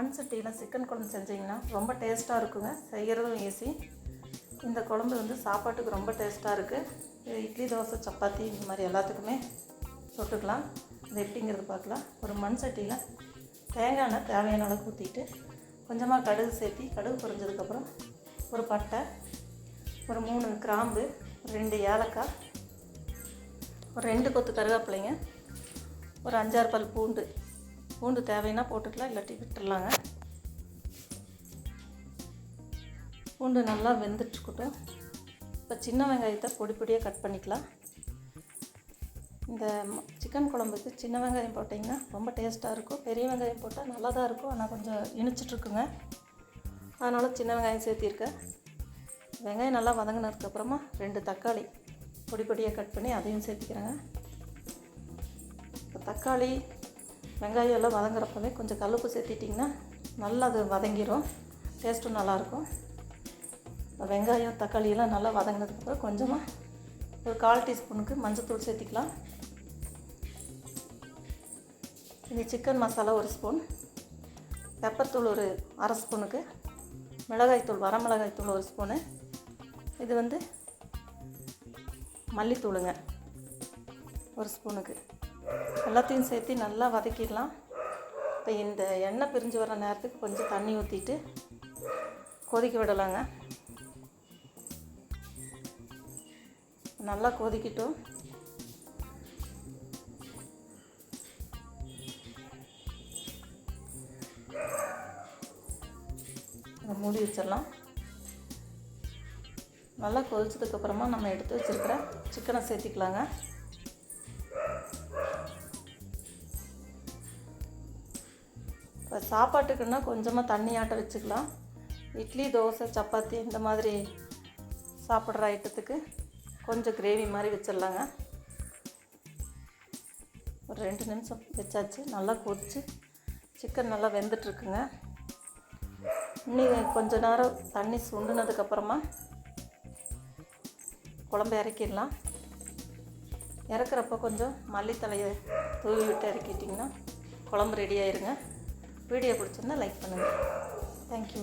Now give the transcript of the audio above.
மண் சட்டியில் சிக்கன் குழம்பு செஞ்சிங்கன்னா ரொம்ப டேஸ்ட்டாக இருக்குங்க. செய்கிறதும் ஈஸி இந்த குழம்பு வந்து சாப்பாட்டுக்கு ரொம்ப டேஸ்ட்டாக இருக்குது இது இட்லி தோசை சப்பாத்தி இந்த மாதிரி எல்லாத்துக்குமே தொட்டுக்கலாம். இது எப்படிங்கிறது பார்க்கலாம். ஒரு மண் சட்டியில் தேங்காய் எண்ணெய் தேவையான அளவு ஊற்றிட்டு கொஞ்சமாக கடுகு சேர்த்தி கடுகு பொரிஞ்சதுக்கப்புறம் ஒரு பட்டை ஒரு மூணு கிராம்பு ரெண்டு ஏலக்காய் ஒரு ரெண்டு கொத்து கருவேப்பிலைங்க ஒரு அஞ்சாறு பல் பூண்டு பூண்டு தேவைன்னா போட்டுக்கலாம் இல்லாட்டி விட்டுடலாங்க. பூண்டு நல்லா வெந்துட்டுருக்கட்டும். இப்போ சின்ன வெங்காயத்தை பொடி பொடியாக கட் பண்ணிக்கலாம். இந்த சிக்கன் குழம்புக்கு சின்ன வெங்காயம் போட்டிங்கன்னா ரொம்ப டேஸ்ட்டாக இருக்கும். பெரிய வெங்காயம் போட்டால் நல்லா தான் இருக்கும். ஆனால் கொஞ்சம் இனிச்சிட்ருக்குங்க. அதனால் சின்ன வெங்காயம் சேர்த்திருக்கேன். வெங்காயம் நல்லா வதங்கினதுக்கப்புறமா ரெண்டு தக்காளி பொடி பொடியாக கட் பண்ணி அதையும் சேர்த்திக்கிறேங்க. இப்போ தக்காளி வெங்காயம் எல்லாம் வதங்குறப்பவே கொஞ்சம் கல்லுப்பு சேர்த்திட்டிங்கன்னா நல்லா அது வதங்கிரும். டேஸ்ட்டும் நல்லாயிருக்கும் வெங்காயம் தக்காளியெல்லாம் நல்லா வதங்கினதுக்கப்புறம் கொஞ்சமாக ஒரு கால் டீஸ்பூனுக்கு மஞ்சள்தூள் சேர்த்திக்கலாம். இது சிக்கன் மசாலா ஒரு ஸ்பூன் பெப்பர்த்தூள் ஒரு அரை ஸ்பூனுக்கு மிளகாய்த்தூள் வரமிளகாய்த்தூள் ஒரு ஸ்பூனு இது வந்து மல்லித்தூளுங்க. ஒரு ஸ்பூனுக்கு எல்லாத்தையும் சேர்த்து நல்லா வதக்கிடலாம். இப்போ இந்த எண்ணெய் பிரிஞ்சு வர நேரத்துக்கு கொஞ்சம் தண்ணி ஊற்றிட்டு கொதிக்க விடலாங்க. நல்லா கொதிக்கட்டும். மூடி வச்சிடலாம். நல்லா கொதிச்சதுக்கப்புறமா நம்ம எடுத்து வச்சுருக்கிற சிக்கனை சேர்த்திக்கலாங்க. சாப்பாட்டுக்குன்னா கொஞ்சமாக தண்ணி ஆட்ட வச்சுக்கலாம். இட்லி தோசை சப்பாத்தி இந்த மாதிரி சாப்பிட்ற ஐட்டத்துக்கு கொஞ்சம் கிரேவி மாதிரி வச்சிடலாங்க. ஒரு ரெண்டு நிமிஷம் வச்சாச்சு. நல்லா கொதிச்சு சிக்கன் நல்லா வெந்துட்டுருக்குங்க. இன்னும் கொஞ்ச நேரம் தண்ணி சுண்டுனதுக்கப்புறமா குழம்பு இறக்கிடலாம். இறக்குறப்ப கொஞ்சம் மல்லித்தலையை தூவி விட்டு இறக்கிட்டிங்கன்னா குழம்பு ரெடி ஆயிருங்க. வீடியோ பிடிச்சிருந்தா லைக் பண்ணுங்கள் தேங்க்யூ